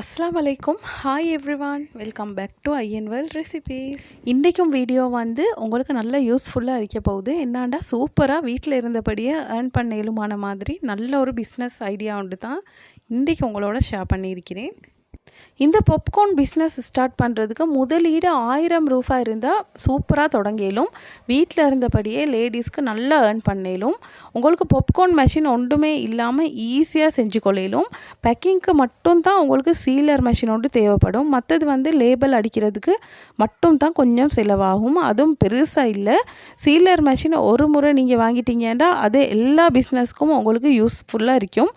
அஸ்லாம் அலைக்கும் hi everyone welcome back to IN world recipes இன்றைக்கும் வீடியோ வந்து உங்களுக்கு நல்ல யூஸ்ஃபுல்லாக இருக்க போகுது. என்னாண்டா சூப்பராக வீட்டில் இருந்தபடியே ஏர்ன் பண்ண இயலுமான மாதிரி நல்ல ஒரு பிஸ்னஸ் ஐடியா உண்டு தான் இன்றைக்கு உங்களோட ஷேர் பண்ணியிருக்கிறேன். இந்த பொப்கார்ன் பிஸ்னஸ் ஸ்டார்ட் பண்ணுறதுக்கு முதலீடு ஆயிரம் ரூபாய் இருந்தால் சூப்பராக தொடங்கிலும் வீட்டில் இருந்தபடியே லேடிஸ்க்கு நல்லா ஏர்ன் பண்ணிலும் உங்களுக்கு பொப்கார்ன் மெஷின் ஒன்றுமே இல்லாமல் ஈஸியாக செஞ்சு கொள்ளையிலும் பேக்கிங்க்கு மட்டும்தான் உங்களுக்கு சீலர் மெஷின் ஒன்று தேவைப்படும். மற்றது வந்து லேபிள் அடிக்கிறதுக்கு மட்டும் தான் கொஞ்சம் செலவாகும். அதுவும் பெருசாக இல்லை. சீலர் மெஷின் ஒரு முறை நீங்கள் வாங்கிட்டீங்கன்னா அது எல்லா பிஸ்னஸ்க்கும் உங்களுக்கு யூஸ்ஃபுல்லாக இருக்கும்.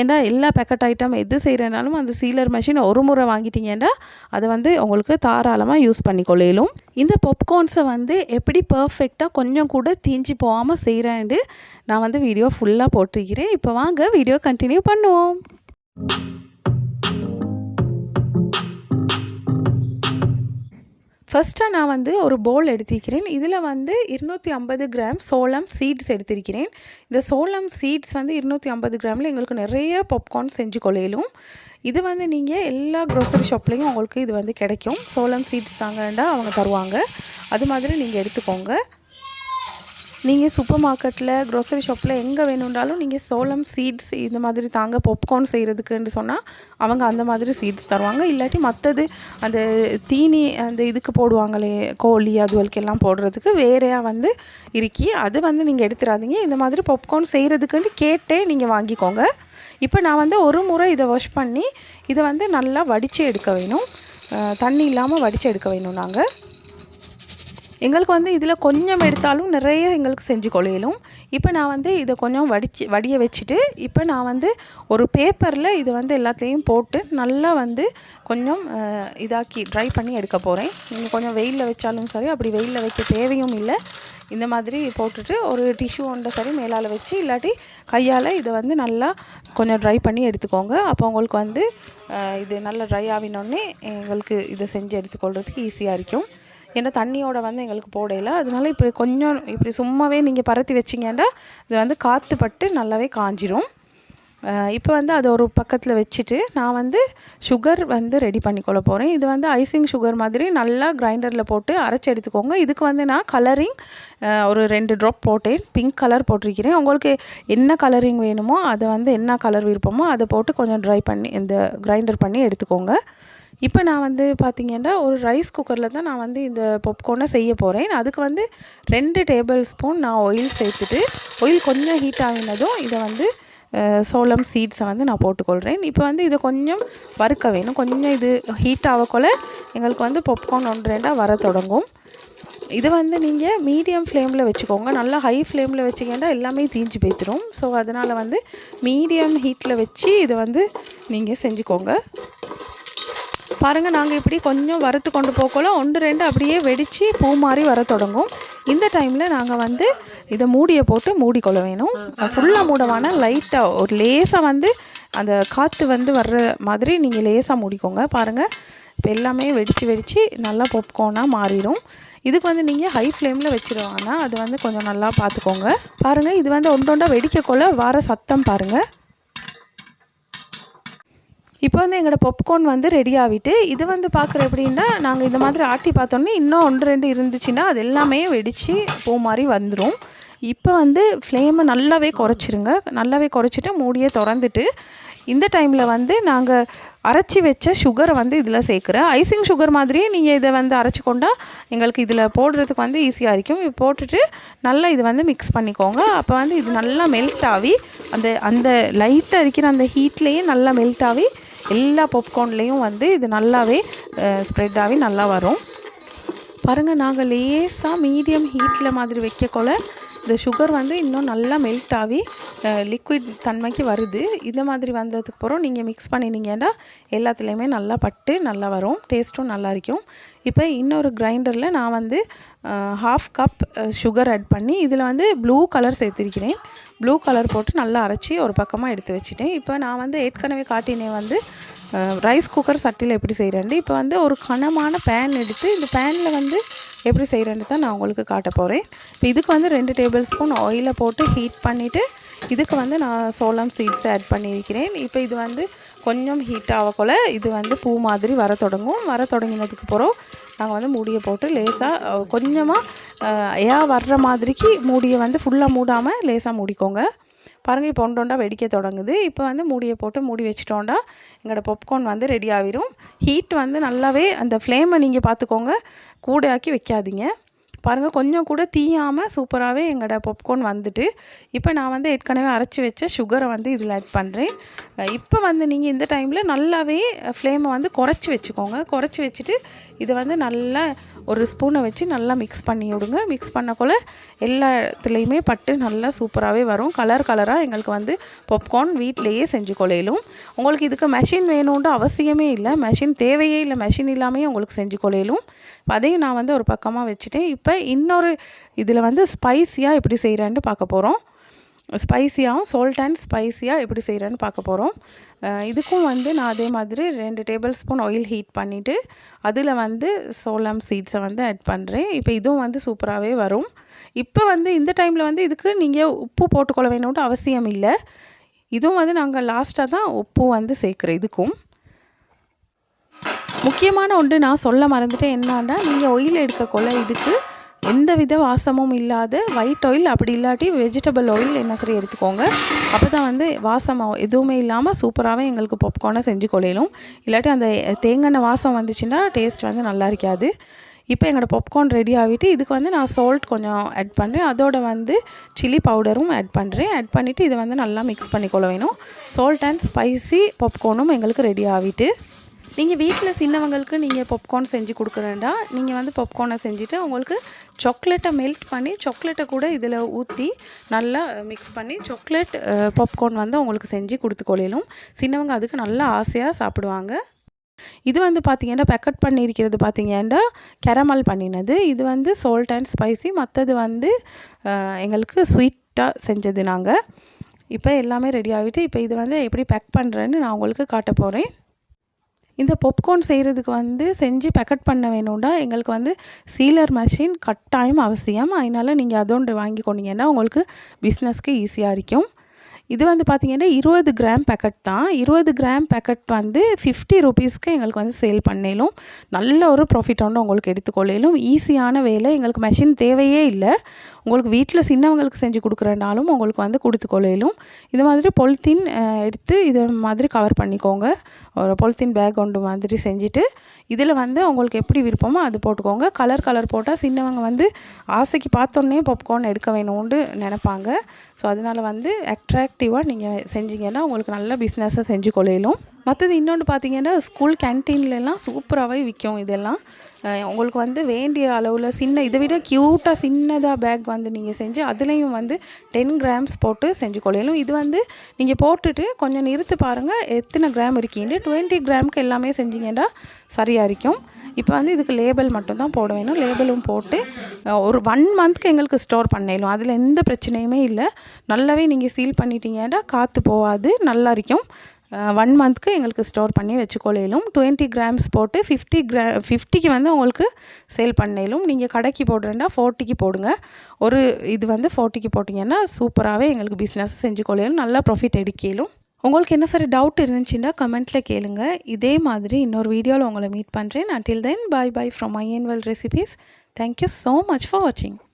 ஏன்னா எல்லா பேக்கெட் ஐட்டம் எது செய்கிறனாலும் அந்த சீலர் மெஷின் ஒரு முறை வாங்கிட்டீங்கன்னா அதை வந்து உங்களுக்கு தாராளமாக யூஸ் பண்ணிக்கொள்ளையிலும் இந்த பாப்கார்ன்ஸை வந்து எப்படி பர்ஃபெக்டாக கொஞ்சம் கூட தீஞ்சு போகாமல் செய்கிறேன்ட்டு நான் வந்து வீடியோ ஃபுல்லாக போட்டிருக்கிறேன். இப்போ வாங்க வீடியோ கண்டினியூ பண்ணுவோம். ஃபஸ்ட்டாக நான் வந்து ஒரு போல் எடுத்திருக்கிறேன். இதில் வந்து இருநூற்றி ஐம்பது கிராம் சோளம் சீட்ஸ் எடுத்திருக்கிறேன். இந்த சோளம் சீட்ஸ் வந்து இருநூற்றி ஐம்பது கிராமில் எங்களுக்கு நிறைய பாப்கார்ன் செஞ்சு கொள்ளையிலும் இது வந்து நீங்கள் எல்லா க்ரோசரி ஷாப்லேயும் உங்களுக்கு இது வந்து கிடைக்கும். சோளம் சீட்ஸ் தாங்கண்டா அவங்க தருவாங்க. அது மாதிரி நீங்கள் எடுத்துக்கோங்க. நீங்கள் சூப்பர் மார்க்கெட்டில் க்ரோசரி ஷாப்பில் எங்கே வேணுன்றாலும் நீங்கள் சோளம் சீட்ஸ் இந்த மாதிரி தாங்க பாப்கார்ன் செய்கிறதுக்குன்னு சொன்னால் அவங்க அந்த மாதிரி சீட்ஸ் தருவாங்க. இல்லாட்டி மற்றது அந்த தீனி அந்த இதுக்கு போடுவாங்களே கோழி அதுவல்கெல்லாம் போடுறதுக்கு வேறையாக வந்து இருக்கி அது வந்து நீங்கள் எடுத்துடாதீங்க இந்த மாதிரி பாப்கார்ன் செய்கிறதுக்குன்னு கேட்டே நீங்கள் வாங்கிக்கோங்க. இப்போ நான் வந்து ஒரு முறை இதை வாஷ் பண்ணி இதை வந்து நல்லா வடித்து எடுக்க வேணும். தண்ணி இல்லாமல் வடித்து எடுக்க வேணும் நாங்கள் எங்களுக்கு வந்து இதில் கொஞ்சம் எடுத்தாலும் நிறைய எங்களுக்கு செஞ்சு கொள்ளையிலும் இப்போ நான் வந்து இதை கொஞ்சம் வடிச்சு வடிய வச்சுட்டு இப்போ நான் வந்து ஒரு பேப்பரில் இது வந்து எல்லாத்தையும் போட்டு நல்லா வந்து கொஞ்சம் இதாக்கி ட்ரை பண்ணி எடுக்க போகிறேன் நீங்கள் கொஞ்சம் வெயிலில் வச்சாலும் சரி அப்படி வெயிலில் வைக்க தேவையும் இல்லை. இந்த மாதிரி போட்டுட்டு ஒரு டிஷ்யூ ஒன்றை சரி மேலால் வச்சு இல்லாட்டி கையால் இதை வந்து நல்லா கொஞ்சம் ட்ரை பண்ணி எடுத்துக்கோங்க. அப்போ உங்களுக்கு வந்து இது நல்லா ட்ரை ஆகினோடனே எங்களுக்கு இதை செஞ்சு எடுத்துக்கொள்கிறதுக்கு ஈஸியாக இருக்கும். ஏன்னா தண்ணியோட வந்து எங்களுக்கு போடையில அதனால இப்படி கொஞ்சம் இப்படி சும்மாவே நீங்கள் பரத்தி வச்சிங்கன்னா இது வந்து காற்று பட்டு நல்லாவே காஞ்சிரும். இப்போ வந்து அதை ஒரு பக்கத்தில் வச்சுட்டு நான் வந்து சுகர் வந்து ரெடி பண்ணிக்கொள்ள போகிறேன் இது வந்து ஐசிங் சுகர் மாதிரி நல்லா கிரைண்டரில் போட்டு அரைச்சி எடுத்துக்கோங்க. இதுக்கு வந்து நான் கலரிங் ஒரு ரெண்டு ட்ராப் போட்டேன். பிங்க் கலர் போட்டிருக்கிறேன். உங்களுக்கு என்ன கலரிங் வேணுமோ அதை வந்து என்ன கலர் விருப்பமோ அதை போட்டு கொஞ்சம் ட்ரை பண்ணி இந்த கிரைண்டர் பண்ணி எடுத்துக்கோங்க. இப்போ நான் வந்து பார்த்திங்கன்னா ஒரு ரைஸ் குக்கரில் தான் நான் வந்து இந்த பொப்கார்னை செய்ய போகிறேன் அதுக்கு வந்து ரெண்டு டேபிள் ஸ்பூன் நான் ஆயில் சேர்த்துட்டு ஆயில் கொஞ்சம் ஹீட் ஆகினதும் இதை வந்து சோளம் சீட்ஸை வந்து நான் போட்டுக்கொள்கிறேன் இப்போ வந்து இதை கொஞ்சம் வறுக்க வேணும். கொஞ்சம் இது ஹீட் ஆகக்குள்ள எங்களுக்கு வந்து பொப்கார்ன் ஒன்று ரெண்டாக வர தொடங்கும். இது வந்து நீங்கள் மீடியம் ஃப்ளேமில் வச்சுக்கோங்க. நல்லா ஹை ஃப்ளேமில் வச்சிங்கன்னா எல்லாமே தீஞ்சு போய்த்துரும் ஸோ அதனால் வந்து மீடியம் ஹீட்டில் வச்சு இதை வந்து நீங்கள் செஞ்சுக்கோங்க. பாருங்கள் நாங்கள் இப்படி கொஞ்சம் வறுத்து கொண்டு போகக்குள்ள ஒன்று ரெண்டு அப்படியே வெடித்து பூ மாதிரி வர தொடங்கும். இந்த டைமில் நாங்கள் வந்து இதை மூடியை போட்டு மூடிக்கொள்ள வேணும். ஃபுல்லாக மூடவான லைட்டாக ஒரு லேசாக வந்து அந்த காற்று வந்து வர்ற மாதிரி நீங்கள் லேசாக மூடிக்கோங்க. பாருங்கள் இப்போ எல்லாமே வெடித்து வெடித்து நல்லா பொப்கோனாக மாறிடும். இதுக்கு வந்து நீங்கள் ஹை ஃப்ளேமில் வச்சுருவாங்கன்னா அது வந்து கொஞ்சம் நல்லா பார்த்துக்கோங்க பாருங்கள் இது வந்து ஒன்றொண்டா வெடிக்கக்குள்ள வர சத்தம் பாருங்கள் இப்போ வந்து எங்களோட பொப்கார்ன் வந்து ரெடி ஆகிட்டு இது வந்து பார்க்குற எப்படின்னா நாங்கள் இந்த மாதிரி ஆட்டி பார்த்தோன்னே இன்னும் ஒன்று ரெண்டு இருந்துச்சுன்னா அது எல்லாமே வெடித்து பூ மாதிரி வந்துடும் இப்போ வந்து ஃப்ளேமை நல்லாவே குறைச்சிருங்க. நல்லாவே குறைச்சிட்டு மூடியே திறந்துட்டு இந்த டைமில் வந்து நாங்கள் அரைச்சி வச்ச சுகரை வந்து இதில் சேர்க்குறேன். ஐசிங் சுகர் மாதிரியே நீங்கள் இதை வந்து அரைச்சி கொண்டா எங்களுக்கு இதில் போடுறதுக்கு வந்து ஈஸியாக இருக்கும். இது போட்டுட்டு நல்லா இது வந்து மிக்ஸ் பண்ணிக்கோங்க. அப்போ வந்து இது நல்லா மெல்ட் ஆகி அந்த அந்த லைட்டாக இருக்கிற அந்த ஹீட்லேயே நல்லா மெல்ட் ஆகி எல்லா பாப்கார்ன்லேயும் வந்து இது நல்லாவே ஸ்ப்ரெட் ஆகி நல்லா வரும். பாருங்கள் நாங்கள் லேசாக மீடியம் ஹீட்டில் மாதிரி வைக்கக்குள்ள இந்த சுகர் வந்து இன்னும் நல்லா மெல்ட் ஆகி லிக்விட் தன்மைக்கு வருது. இந்த மாதிரி வந்ததுக்கு அப்புறம் நீங்கள் மிக்ஸ் பண்ணினீங்கன்னா எல்லாத்துலேயுமே நல்லா பட்டு நல்லா வரும். டேஸ்ட்டும் நல்லா இருக்கும். இப்போ இன்னொரு கிரைண்டரில் நான் வந்து ஹாஃப் கப் சுகர் ஆட் பண்ணி இதில் வந்து ப்ளூ கலர் சேர்த்துருக்கிறேன். ப்ளூ கலர் போட்டு நல்லா அரைச்சி ஒரு பக்கமாக எடுத்து வச்சுட்டேன். இப்போ நான் வந்து ஏற்கனவே காட்டினேன் வந்து ரைஸ் குக்கர் சட்டியில் எப்படி செய்கிறேன் இப்போ வந்து ஒரு கனமான பேன் எடுத்து இந்த பேனில் வந்து எப்படி செய்கிறேன்னு தான் நான் உங்களுக்கு காட்ட போகிறேன் இப்போ இதுக்கு வந்து ரெண்டு டேபிள் ஸ்பூன் ஆயிலை போட்டு ஹீட் பண்ணிவிட்டு இதுக்கு வந்து நான் சோளம் சீட்ஸ் ஆட் பண்ணியிருக்கிறேன். இப்போ இது வந்து கொஞ்சம் ஹீட் ஆகக்குள்ள இது வந்து பூ மாதிரி வர தொடங்கும். வர தொடங்கினதுக்கு அப்புறம் நாங்கள் வந்து மூடியை போட்டு லேசாக கொஞ்சமாக ஏன் வர்ற மாதிரிக்கு மூடியை வந்து ஃபுல்லாக மூடாமல் லேசாக மூடிக்கோங்க. பாருங்கள் இப்போ ஒன்றொண்டா வெடிக்க தொடங்குது. இப்போ வந்து மூடியை போட்டு மூடி வச்சிட்டோண்டா எங்களோட பொப்கார்ன் வந்து ரெடி ஆகிரும் ஹீட் வந்து நல்லாவே அந்த ஃப்ளேமை நீங்கள் பார்த்துக்கோங்க கூடையாக்கி வைக்காதீங்க. பாருங்கள் கொஞ்சம் கூட தீயாமல் சூப்பராகவே எங்களோட பொப்கார்ன் வந்துட்டு. இப்போ நான் வந்து ஏற்கனவே அரைச்சி வச்ச சுகரை வந்து இதில் ஆட் பண்ணுறேன் இப்போ வந்து நீங்கள் இந்த டைமில் நல்லாவே ஃப்ளேமை வந்து குறைச்சி வச்சுக்கோங்க. குறைச்சி வச்சுட்டு இதை வந்து நல்லா ஒரு ஸ்பூனை வச்சு நல்லா மிக்ஸ் பண்ணி விடுங்க. மிக்ஸ் பண்ணக்குள்ள எல்லா இடத்துலையுமே பட்டு நல்லா சூப்பராகவே வரும். கலர் கலராக எங்களுக்கு வந்து பாப்கார்ன் வீட்டிலையே செஞ்சு கொலையிலும். உங்களுக்கு இதுக்கு மெஷின் வேணும்ன்ற அவசியமே இல்லை. மெஷின் தேவையே இல்லை. மெஷின் இல்லாமல் உங்களுக்கு செஞ்சு கொலையிலும். அதையும் நான் வந்து ஒரு பக்கமாக வச்சுட்டேன். இப்போ இன்னொரு இதில் வந்து ஸ்பைஸியாக எப்படி செய்கிறேன்ட்டு பார்க்க போகிறோம் ஸ்பைஸியாகவும் சால்ட் அண்ட் ஸ்பைஸியாக எப்படி செய்கிறேன்னு பார்க்க போகிறோம் இதுக்கும் வந்து நான் அதே மாதிரி ரெண்டு டேபிள் ஸ்பூன் ஆயில் ஹீட் பண்ணிவிட்டு அதில் வந்து சோளம் சீட்ஸை வந்து ஆட் பண்ணுறேன் இப்போ இதுவும் வந்து சூப்பராகவே வரும். இப்போ வந்து இந்த டைமில் வந்து இதுக்கு நீங்கள் உப்பு போட்டுக்கொள்ள வேணும்னு அவசியம் இல்லை. இதுவும் வந்து நாங்கள் லாஸ்ட்டாக தான் உப்பு வந்து சேர்க்குறோம் இதுக்கும். முக்கியமான ஒன்று நான் சொல்ல மறந்துட்டேன். என்னான்னா நீங்கள் ஆயில் எடுக்கக்கொள்ள இதுக்கு எந்த வித வாசமும் இல்லாத ஒயிட் ஆயில் அப்படி இல்லாட்டி வெஜிடபிள் ஆயில் என்ன சரி எடுத்துக்கோங்க. அப்போ தான் வந்து வாசம் எதுவுமே இல்லாமல் சூப்பராகவே எங்களுக்கு பாப்கார்னை செஞ்சு கொள்ளையிலும் இல்லாட்டி அந்த தேங்காய் வாசம் வந்துச்சுன்னா டேஸ்ட் வந்து நல்லா இருக்காது. இப்போ எங்களோட பாப்கார்ன் ரெடி ஆகிட்டு இதுக்கு வந்து நான் சால்ட் கொஞ்சம் ஆட் பண்ணுறேன் அதோட வந்து சில்லி பவுடரும் ஆட் பண்ணுறேன் ஆட் பண்ணிவிட்டு இதை வந்து நல்லா மிக்ஸ் பண்ணிக்கொள்ள வேணும். சால்ட் அண்ட் ஸ்பைசி பாப்கார்னும் எங்களுக்கு ரெடி ஆகிட்டு. நீங்கள் வீட்டில் சின்னவங்களுக்கு நீங்கள் பாப்கார்ன் செஞ்சு கொடுக்குறேன்டா நீங்கள் வந்து பாப்கார்னை செஞ்சுட்டு உங்களுக்கு சாக்லேட்டை மெல்ட் பண்ணி சாக்லேட்டை கூட இதில் ஊற்றி நல்லா மிக்ஸ் பண்ணி சாக்லேட் பாப்கார்ன் வந்து அவங்களுக்கு செஞ்சு கொடுத்து கொள்ளையிலும் சின்னவங்க அதுக்கு நல்லா ஆசையாக சாப்பிடுவாங்க. இது வந்து பார்த்திங்கன்னா பேக்கெட் பண்ணியிருக்கிறது பார்த்திங்கன்னா கேரமல் பண்ணினது. இது வந்து சால்ட் அண்ட் ஸ்பைசி மற்றது வந்து எங்களுக்கு ஸ்வீட்டாக செஞ்சது நாங்கள் இப்போ எல்லாமே ரெடி ஆகிட்டு இப்போ இது வந்து எப்படி பேக் பண்ணுறேன்னு நான் உங்களுக்கு காட்ட போகிறேன் இந்த பொப்கார்ன் செய்கிறதுக்கு வந்து செஞ்சு பேக்கெட் பண்ண வேணும்னா எங்களுக்கு வந்து சீலர் மிஷின் கட்டாயம் அவசியம். அதனால் நீங்கள் அதோண்டு வாங்கி கொண்டீங்கன்னா உங்களுக்கு பிஸ்னஸ்க்கு ஈஸியாக இருக்கும். இது வந்து பார்த்திங்கன்னா இருபது கிராம் பேக்கெட் தான். இருபது கிராம் பேக்கெட் வந்து ஃபிஃப்டி ருபீஸ்க்கு எங்களுக்கு வந்து சேல் பண்ணிலும் நல்ல ஒரு ப்ராஃபிட் வந்து உங்களுக்கு எடுத்துக்கொள்ளையிலும் ஈஸியான வேலை எங்களுக்கு மெஷின் தேவையே இல்லை. உங்களுக்கு வீட்டில் சின்னவங்களுக்கு செஞ்சு கொடுக்குறனாலும் உங்களுக்கு வந்து கொடுத்து கொள்ளையிலும் இது மாதிரி பொலித்தீன் எடுத்து இதை மாதிரி கவர் பண்ணிக்கோங்க. ஒரு பொலித்தீன் பேக் ஒன்று மாதிரி செஞ்சுட்டு இதில் வந்து உங்களுக்கு எப்படி விருப்பமோ அது போட்டுக்கோங்க. கலர் கலர் போட்டால் சின்னவங்க வந்து ஆசைக்கு பார்த்தோன்னே பாப்கார்ன் எடுக்க வேணும்னு நினப்பாங்க. ஸோ அதனால் வந்து அட்ராக்டிவாக நீங்கள் செஞ்சீங்கன்னா உங்களுக்கு நல்ல பிஸ்னஸை செஞ்சு கொள்ளையிலும். மற்றது இன்னொன்று பார்த்தீங்கன்னா ஸ்கூல் கேன்டீன்லலாம் சூப்பராகவே விற்கும் இதெல்லாம். உங்களுக்கு வந்து வேண்டிய அளவில் சின்ன இதை விட க்யூட்டாக சின்னதாக பேக் வந்து நீங்கள் செஞ்சு அதுலேயும் வந்து டென் கிராம்ஸ் போட்டு செஞ்சு கொள்ளையிலும். இது வந்து நீங்கள் போட்டுட்டு கொஞ்சம் நிறுத்து பாருங்கள் எத்தனை கிராம் இருக்கீங்க? டுவெண்ட்டி கிராமுக்கு எல்லாமே செஞ்சீங்கன்னா சரியாக இருக்கும். இப்போ வந்து இதுக்கு லேபிள் மட்டும்தான் போட வேணும். லேபிளும் போட்டு ஒரு ஒன் மந்த்க்கு எங்களுக்கு ஸ்டோர் பண்ணிடலாம். அதில் எந்த பிரச்சனையுமே இல்லை. நல்லாவே நீங்கள் சீல் பண்ணிட்டீங்கன்னா காற்று போகாது நல்லா இருக்கும். ஒன் மந்த்க்கு எங்களுக்கு ஸ்டோர் பண்ணி வச்சுக்கொள்ளையிலும் டுவெண்ட்டி கிராம்ஸ் போட்டு ஃபிஃப்டி கிரா ஃபிஃப்டிக்கு வந்து உங்களுக்கு சேல் பண்ணையிலும் நீங்கள் கடைக்கு போடுறேன்னா ஃபோர்ட்டிக்கு போடுங்க. ஒரு இது வந்து ஃபோர்ட்டிக்கு போட்டிங்கன்னா சூப்பராகவே எங்களுக்கு பிஸ்னஸ் செஞ்சு கொள்ளையிலும் நல்லா ப்ராஃபிட் எடுக்கலும் உங்களுக்கு என்ன சரி டவுட் இருந்துச்சுன்னா கமெண்ட்டில் கேளுங்க. இதே மாதிரி இன்னொரு வீடியோவில் உங்களை மீட் பண்ணுறேன் until then bye bye from I N world recipes thank you so much for வாட்சிங்